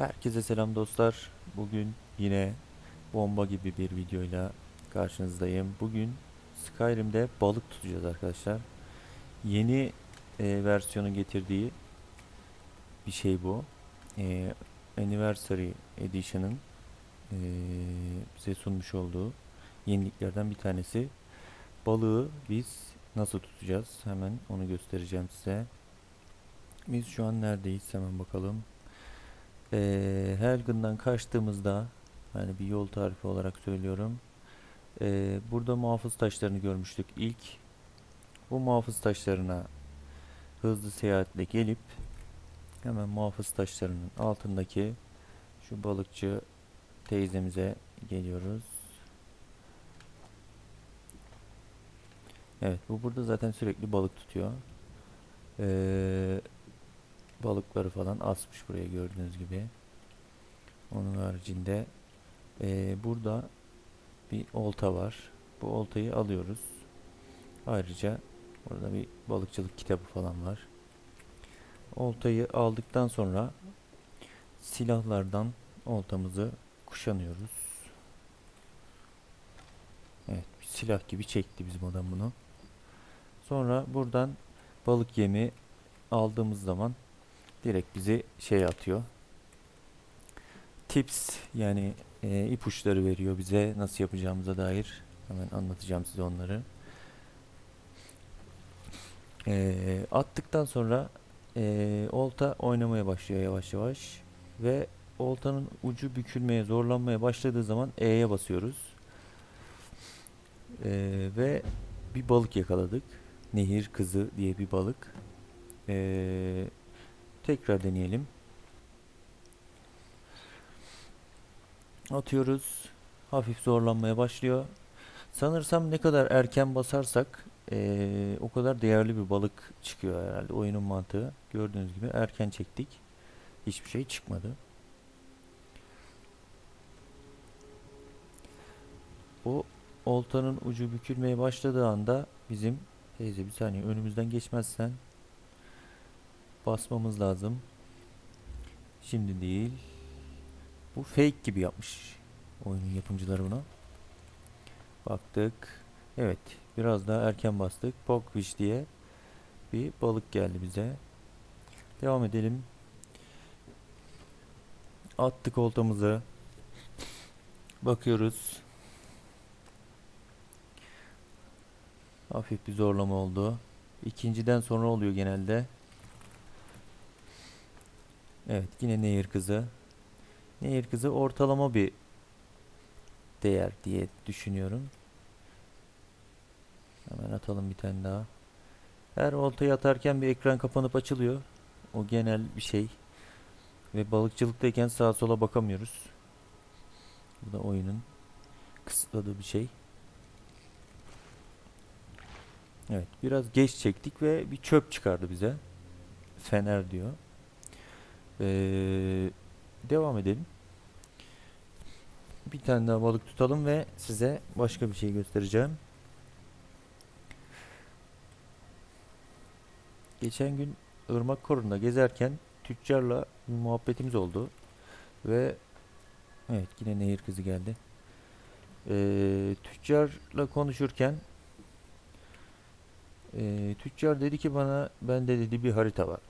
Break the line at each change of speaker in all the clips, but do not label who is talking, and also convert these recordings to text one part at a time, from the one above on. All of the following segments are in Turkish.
Herkese selam dostlar. Bugün yine bomba gibi bir videoyla karşınızdayım. Bugün Skyrim'de balık tutacağız arkadaşlar. Yeni e, versiyonun getirdiği bir şey bu. E, Anniversary Edition'ın e, bize sunmuş olduğu yeniliklerden bir tanesi. Balığı biz nasıl tutacağız? Hemen onu göstereceğim size. Biz şu an neredeyiz? Hemen bakalım. Ee, Helgen'dan kaçtığımızda yani bir yol tarifi olarak söylüyorum. Ee, burada muhafız taşlarını görmüştük ilk. Bu muhafız taşlarına hızlı seyahatle gelip hemen muhafız taşlarının altındaki şu balıkçı teyzemize geliyoruz. Evet bu burada zaten sürekli balık tutuyor. Ee, balıkları falan asmış buraya gördüğünüz gibi. Onun haricinde eee, burada bir olta var. Bu oltayı alıyoruz. Ayrıca burada bir balıkçılık kitabı falan var. Oltayı aldıktan sonra silahlardan oltamızı kuşanıyoruz. Evet, bir silah gibi çekti bizim adam bunu. Sonra buradan balık yemi aldığımız zaman direkt bizi şey atıyor. Tips yani e, ipuçları veriyor bize nasıl yapacağımıza dair. Hemen anlatacağım size onları. E, attıktan sonra e, olta oynamaya başlıyor yavaş yavaş ve oltanın ucu bükülmeye zorlanmaya başladığı zaman E'ye basıyoruz. E, ve bir balık yakaladık. Nehir kızı diye bir balık. Eee Tekrar deneyelim. Atıyoruz. Hafif zorlanmaya başlıyor. Sanırsam ne kadar erken basarsak eee, o kadar değerli bir balık çıkıyor herhalde. Oyunun mantığı. Gördüğünüz gibi erken çektik. Hiçbir şey çıkmadı. O oltanın ucu bükülmeye başladığı anda bizim teyze bir saniye önümüzden geçmezsen basmamız lazım. Şimdi değil. Bu fake gibi yapmış oyunun yapımcıları buna. Baktık. Evet. Biraz daha erken bastık. Pogfish diye bir balık geldi bize. Devam edelim. Attık oltamızı. Bakıyoruz. Hafif bir zorlama oldu. İkinciden sonra oluyor genelde. Evet yine nehir kızı. Nehir kızı ortalama bir değer diye düşünüyorum. Hemen atalım bir tane daha. Her oltayı atarken bir ekran kapanıp açılıyor. O genel bir şey. Ve balıkçılıktayken sağa sola bakamıyoruz. Bu da oyunun kısıtladığı bir şey. Evet biraz geç çektik ve bir çöp çıkardı bize. Fener diyor. Ee, devam edelim. Bir tane daha balık tutalım ve size başka bir şey göstereceğim. Geçen gün ırmak korunda gezerken tüccarla bir muhabbetimiz oldu. Ve evet yine nehir kızı geldi. Ee, tüccarla konuşurken e, tüccar dedi ki bana bende dedi bir harita var.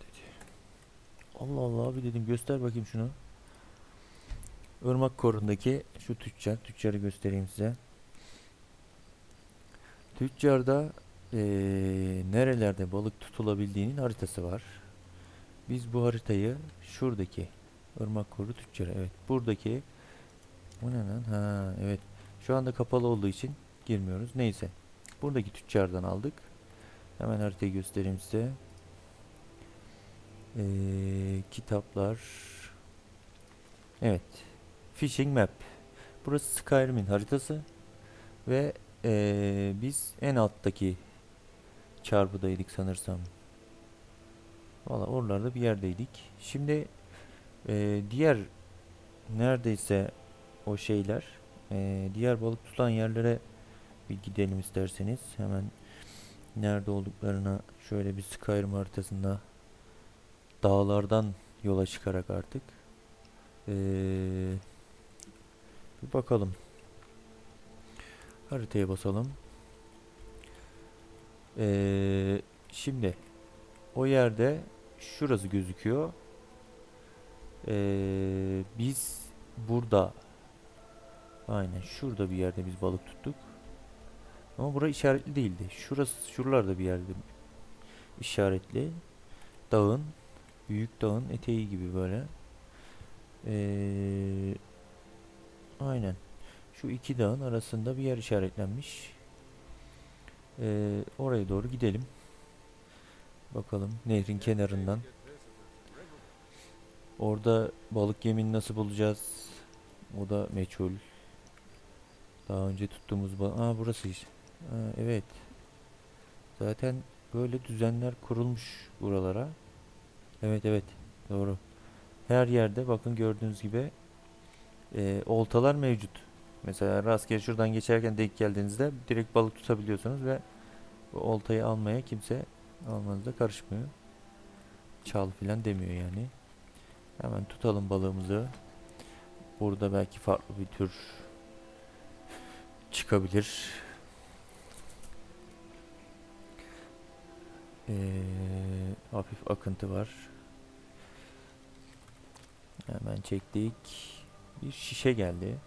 Allah Allah abi dedim göster bakayım şunu. Irmak korundaki şu tüccar. Tüccarı göstereyim size. Tüccarda eee, nerelerde balık tutulabildiğinin haritası var. Biz bu haritayı şuradaki Irmak koru tüccarı. Evet buradaki bu ne lan? Ha evet. Şu anda kapalı olduğu için girmiyoruz. Neyse. Buradaki tüccardan aldık. Hemen haritayı göstereyim size. Ee, kitaplar. Evet. Fishing Map. Burası Skyrim'in haritası. Ve ee, biz en alttaki çarpıdaydık sanırsam. Valla oralarda bir yerdeydik. Şimdi ee, diğer neredeyse o şeyler ee, diğer balık tutan yerlere bir gidelim isterseniz. Hemen nerede olduklarına şöyle bir Skyrim haritasında dağlardan yola çıkarak artık Ee, bir bakalım. Haritaya basalım. Ee, şimdi o yerde şurası gözüküyor. Ee, biz burada aynen şurada bir yerde biz balık tuttuk. Ama bura işaretli değildi. Şurası şuralarda bir yerde işaretli. Dağın büyük dağın eteği gibi böyle. Ee, aynen. Şu iki dağın arasında bir yer işaretlenmiş. Ee, oraya doğru gidelim. Bakalım nehrin kenarından. Orada balık yemini nasıl bulacağız? O da meçhul. Daha önce tuttuğumuz balık. Aa burası iş. Aa, evet. Zaten böyle düzenler kurulmuş buralara. Evet evet doğru. Her yerde bakın gördüğünüz gibi e, oltalar mevcut. Mesela rastgele şuradan geçerken denk geldiğinizde direkt balık tutabiliyorsunuz ve oltayı almaya kimse almanıza karışmıyor. Çal filan demiyor yani. Hemen tutalım balığımızı. Burada belki farklı bir tür çıkabilir. Ee, hafif akıntı var. Hemen çektik. Bir şişe geldi.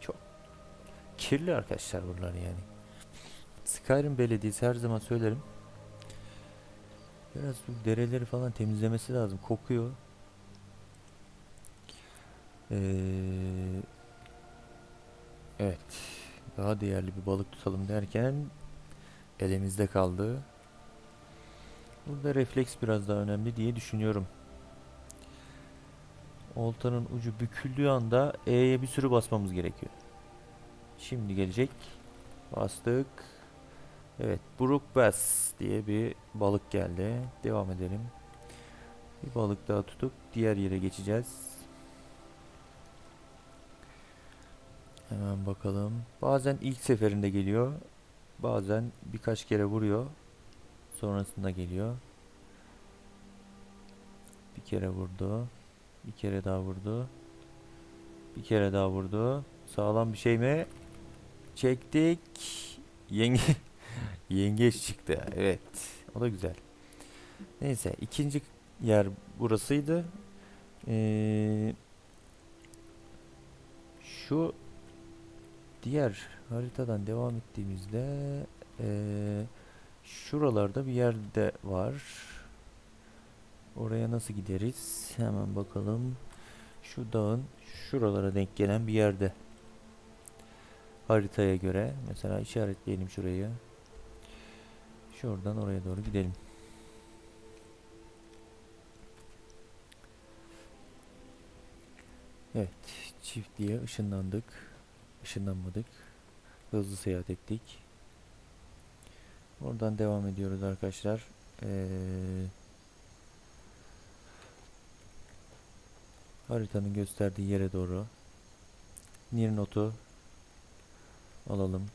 Çok kirli arkadaşlar buralar yani. Skyrim Belediyesi her zaman söylerim. Biraz bu dereleri falan temizlemesi lazım. Kokuyor. Ee, evet. Daha değerli bir balık tutalım derken elimizde kaldı. Burada refleks biraz daha önemli diye düşünüyorum. Oltanın ucu büküldüğü anda E'ye bir sürü basmamız gerekiyor. Şimdi gelecek. Bastık. Evet, Brook Bass diye bir balık geldi. Devam edelim. Bir balık daha tutup diğer yere geçeceğiz. Hemen bakalım. Bazen ilk seferinde geliyor. Bazen birkaç kere vuruyor. Sonrasında geliyor. Bir kere vurdu. Bir kere daha vurdu. Bir kere daha vurdu. Sağlam bir şey mi? Çektik. Yenge Yengeç çıktı. Evet. O da güzel. Neyse. ikinci yer burasıydı. Ee, şu diğer haritadan devam ettiğimizde ee, şuralarda bir yerde var. Oraya nasıl gideriz? Hemen bakalım. Şu dağın şuralara denk gelen bir yerde. Haritaya göre. Mesela işaretleyelim şurayı. Şuradan oraya doğru gidelim. Evet. Çiftliğe ışınlandık. Işınlanmadık. Hızlı seyahat ettik. Oradan devam ediyoruz arkadaşlar. Ee, haritanın gösterdiği yere doğru Nirnot'u alalım.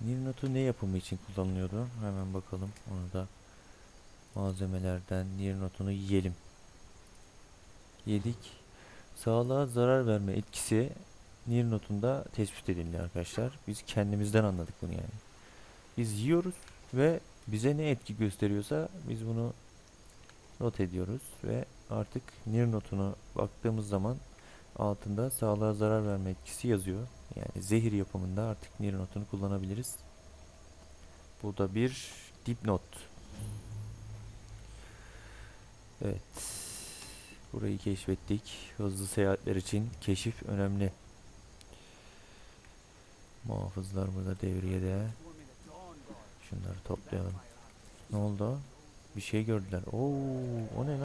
Nirnot'u ne yapımı için kullanılıyordu? Hemen bakalım. Onu da malzemelerden Nirnot'unu yiyelim. Yedik. Sağlığa zarar verme etkisi Nirnot'unda tespit edildi arkadaşlar. Biz kendimizden anladık bunu yani. Biz yiyoruz ve bize ne etki gösteriyorsa biz bunu not ediyoruz ve artık Nir notunu baktığımız zaman altında sağlığa zarar verme etkisi yazıyor. Yani zehir yapımında artık Nir notunu kullanabiliriz. Bu da bir dipnot. Evet. Burayı keşfettik. Hızlı seyahatler için keşif önemli. Muhafızlar burada devriyede. Şunları toplayalım. Ne oldu? Bir şey gördüler. Oo, o ne lan?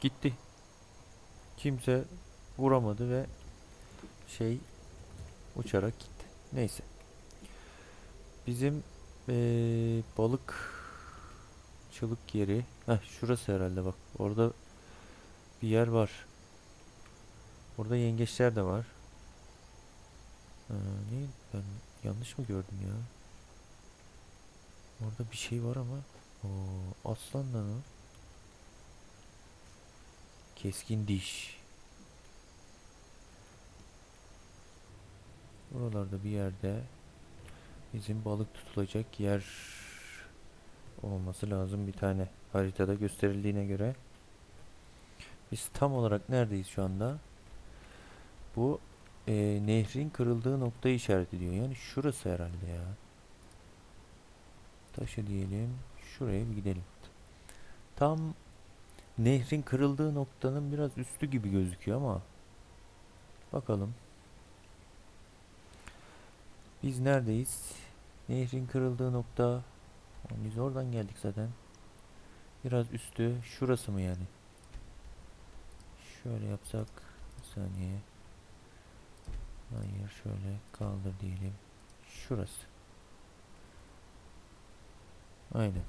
Gitti. Kimse vuramadı ve şey uçarak gitti. Neyse. Bizim eee balıkçılık yeri. Heh, şurası herhalde bak. Orada bir yer var. Burada yengeçler de var. Ee, ne? Ben Yanlış mı gördüm ya? Orada bir şey var ama. Oo, aslan lan o. Keskin diş. Buralarda bir yerde bizim balık tutulacak yer olması lazım bir tane haritada gösterildiğine göre. Biz tam olarak neredeyiz şu anda? Bu e, nehrin kırıldığı noktayı işaret ediyor. Yani şurası herhalde ya. Taşı diyelim. Şuraya bir gidelim. Tam nehrin kırıldığı noktanın biraz üstü gibi gözüküyor ama bakalım. Biz neredeyiz? Nehrin kırıldığı nokta. Biz oradan geldik zaten. Biraz üstü. Şurası mı yani? Şöyle yapsak. Bir saniye. Hayır şöyle kaldır diyelim. Şurası. Aynen.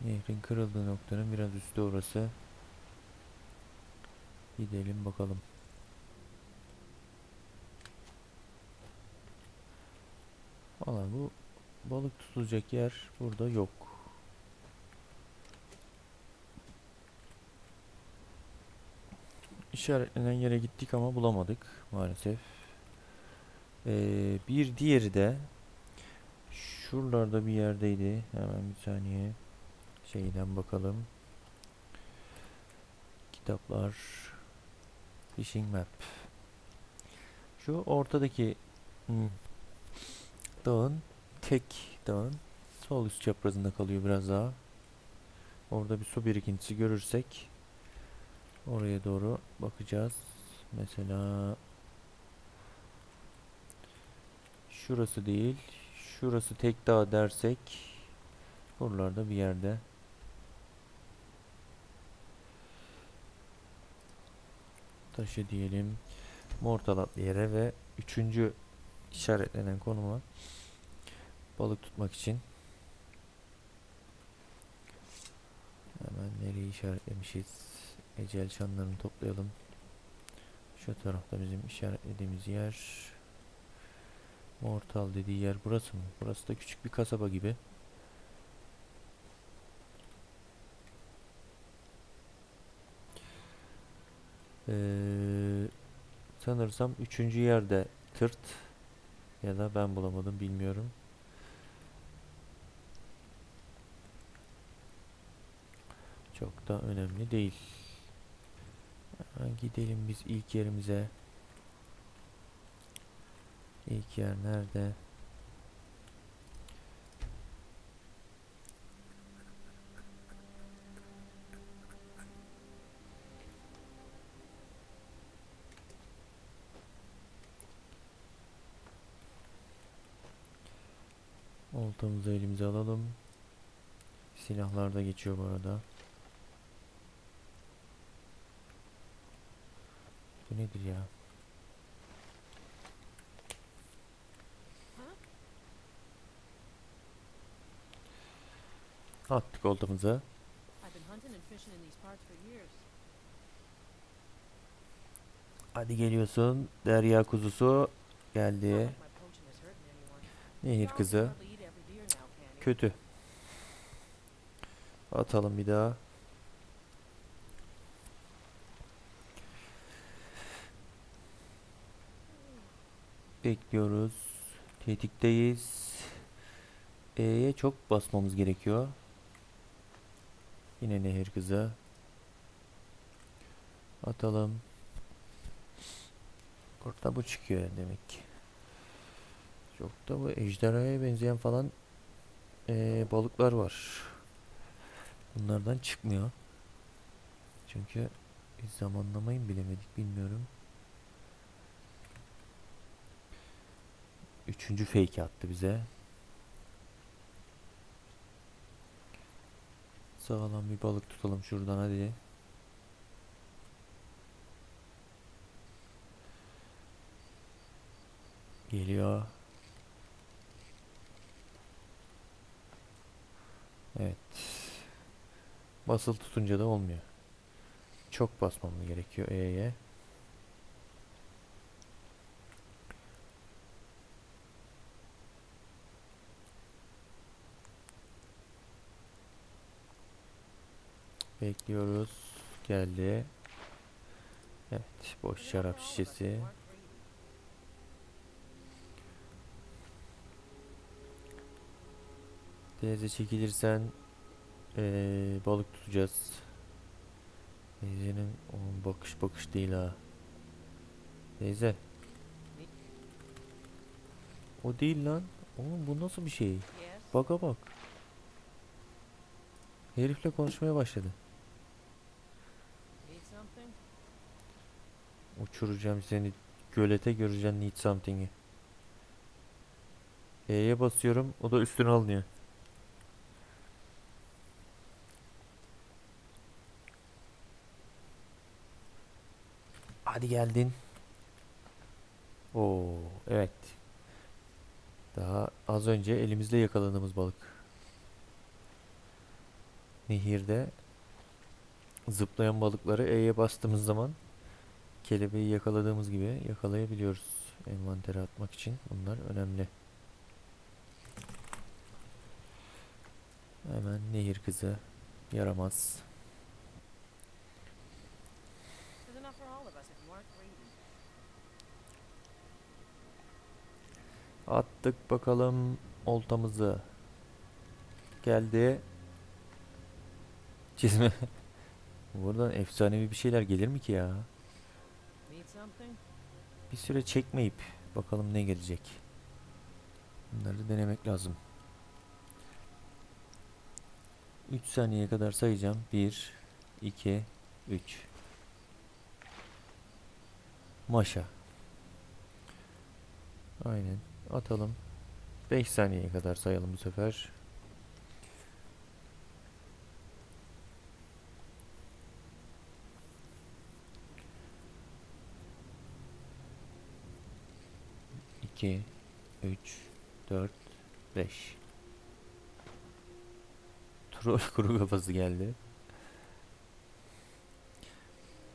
Nehrin kırıldığı noktanın biraz üstü orası. Gidelim bakalım. Valla bu balık tutulacak yer burada yok. İşaretlenen yere gittik ama bulamadık maalesef. Ee, bir diğeri de şuralarda bir yerdeydi. Hemen bir saniye şeyden bakalım. Kitaplar Fishing Map. Şu ortadaki hmm, dağın tek dağın sol üst çaprazında kalıyor biraz daha. Orada bir su birikintisi görürsek oraya doğru bakacağız. Mesela şurası değil. Şurası tek dağ dersek buralarda bir yerde. Taşı diyelim. Mortal adlı yere ve üçüncü işaretlenen konuma balık tutmak için hemen nereyi işaretlemişiz ecel çanlarını toplayalım şu tarafta bizim işaretlediğimiz yer Mortal dediği yer burası mı? Burası da küçük bir kasaba gibi. Ee, sanırsam üçüncü yerde tırt ya da ben bulamadım bilmiyorum. Çok da önemli değil. Gidelim biz ilk yerimize. İlk yer nerede? Oltamızı elimize alalım. Silahlar da geçiyor bu arada. Bu nedir ya? Attık
years.
Hadi geliyorsun. Derya kuzusu geldi. Nehir kızı. Kötü. Atalım bir daha. Bekliyoruz. Tetikteyiz. E'ye çok basmamız gerekiyor. Yine nehir kızı. Atalım. Orada bu çıkıyor demek ki. Çok da bu ejderhaya benzeyen falan eee, balıklar var. Bunlardan çıkmıyor. Çünkü biz zamanlamayı bilemedik bilmiyorum. Üçüncü fake attı bize. Sağlam bir balık tutalım şuradan hadi. Geliyor. Evet. Basılı tutunca da olmuyor. Çok basmamız gerekiyor E'ye. Bekliyoruz. Geldi. Evet, boş şarap şişesi. Teyze çekilirsen eee, balık tutacağız. Onun bakış bakış değil ha. Teyze. O değil lan. Oğlum bu nasıl bir şey? Baka bak. Herifle konuşmaya başladı.
Need something?
Uçuracağım seni. Gölete göreceksin need something'i. E'ye basıyorum. O da üstüne alınıyor. Hadi geldin. Oo, evet. Daha az önce elimizde yakaladığımız balık. Nehirde zıplayan balıkları E'ye bastığımız zaman kelebeği yakaladığımız gibi yakalayabiliyoruz. Envantere atmak için bunlar önemli. Hemen nehir kızı yaramaz. Attık bakalım oltamızı. Geldi. Çizme. Buradan efsanevi bir şeyler gelir mi ki ya? Bir süre çekmeyip bakalım ne gelecek. Bunları denemek lazım. 3 saniyeye kadar sayacağım. 1 2 3 Maşa. Aynen. Atalım. 5 saniyeye kadar sayalım bu sefer. İki, üç, dört, beş. Troll kuru kafası geldi.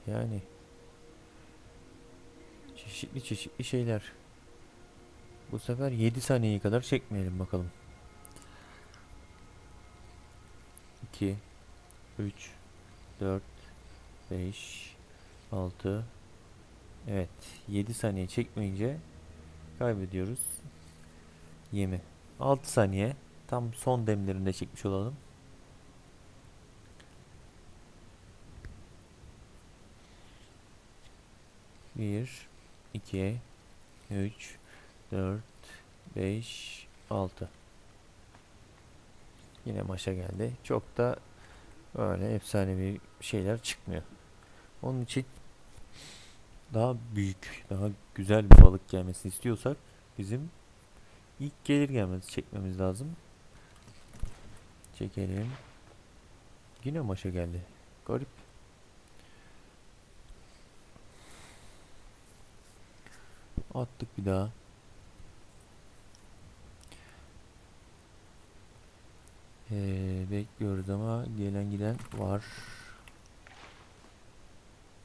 Yani çeşitli çeşitli şeyler. Bu sefer 7 saniye kadar çekmeyelim bakalım. 2 3 4 5 6 Evet 7 saniye çekmeyince kaybediyoruz yemi. 6 saniye tam son demlerinde çekmiş olalım. Bir, iki, üç, 4 5 6 Yine maşa geldi. Çok da öyle efsanevi şeyler çıkmıyor. Onun için daha büyük, daha güzel bir balık gelmesini istiyorsak bizim ilk gelir gelmez çekmemiz lazım. Çekelim. Yine maşa geldi. Garip. Attık bir daha. Ee, bekliyoruz ama gelen giden var.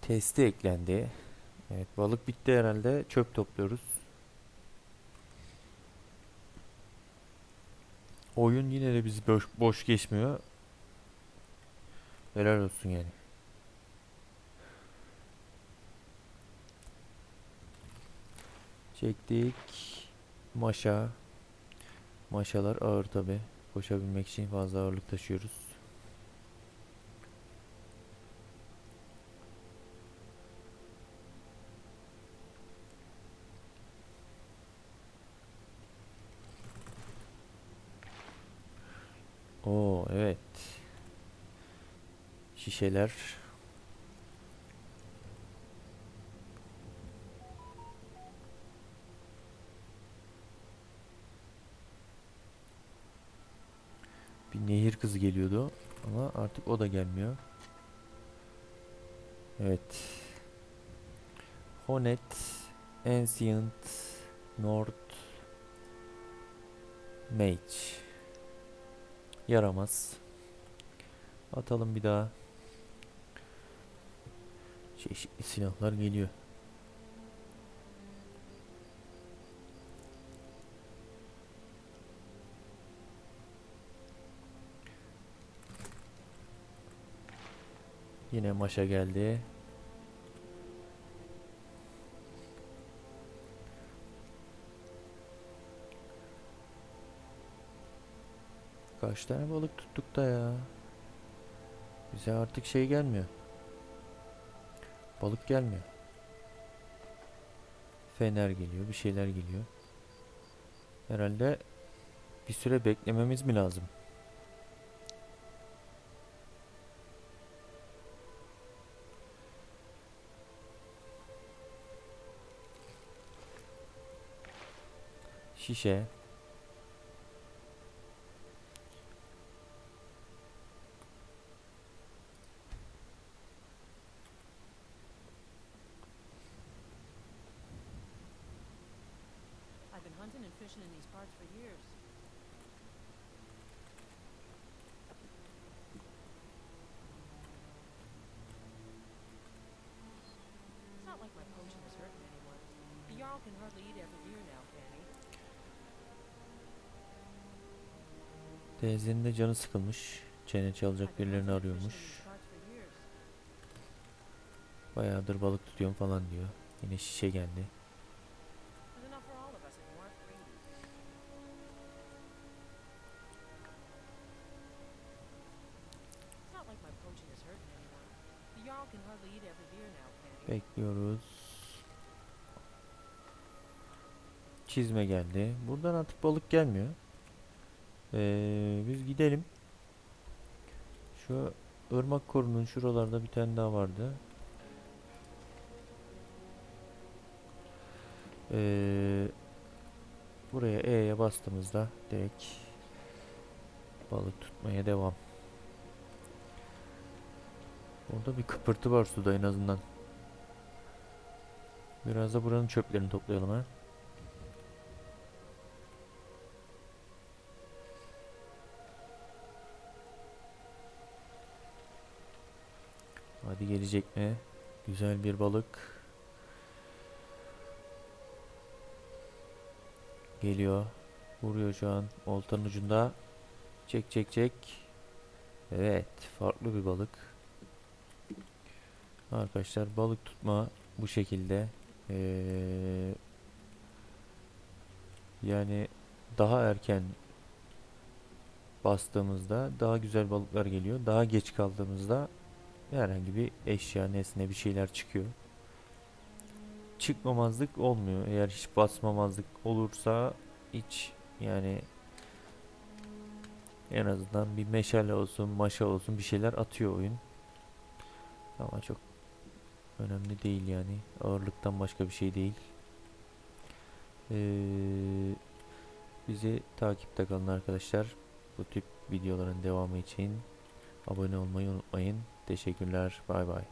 Testi eklendi. Evet balık bitti herhalde. Çöp topluyoruz. Oyun yine de bizi boş, boş geçmiyor. Helal olsun yani. Çektik. Maşa. Maşalar ağır tabi. Koşabilmek için fazla ağırlık taşıyoruz. Oo evet. Şişeler. Bir nehir kızı geliyordu ama artık o da gelmiyor. Evet. Honet Ancient North Mage Yaramaz. Atalım bir daha. Çeşitli silahlar geliyor. Yine maşa geldi. Kaç tane balık tuttuk da ya. Bize artık şey gelmiyor. Balık gelmiyor. Fener geliyor, bir şeyler geliyor. Herhalde bir süre beklememiz mi lazım? Şişe. Teyzenin de canı sıkılmış. Çene çalacak birilerini arıyormuş. Bayağıdır balık tutuyorum falan diyor. Yine şişe geldi. Bekliyoruz. Çizme geldi. Buradan artık balık gelmiyor. Ee, biz gidelim. Şu ırmak korunun şuralarda bir tane daha vardı. Ee, buraya E'ye bastığımızda direkt balık tutmaya devam. Orada bir kıpırtı var suda en azından. Biraz da buranın çöplerini toplayalım ha. Hadi gelecek mi? Güzel bir balık. Geliyor. Vuruyor şu an. Oltanın ucunda. Çek çek çek. Evet. Farklı bir balık. Arkadaşlar balık tutma bu şekilde. Ee, yani daha erken bastığımızda daha güzel balıklar geliyor. Daha geç kaldığımızda herhangi bir eşya, nesne bir şeyler çıkıyor. Çıkmamazlık olmuyor. Eğer hiç basmamazlık olursa hiç yani en azından bir meşale olsun, maşa olsun bir şeyler atıyor oyun. Ama çok önemli değil yani. Ağırlıktan başka bir şey değil. Ee, bizi takipte kalın arkadaşlar. Bu tip videoların devamı için abone olmayı unutmayın. Teşekkürler. Bay bay.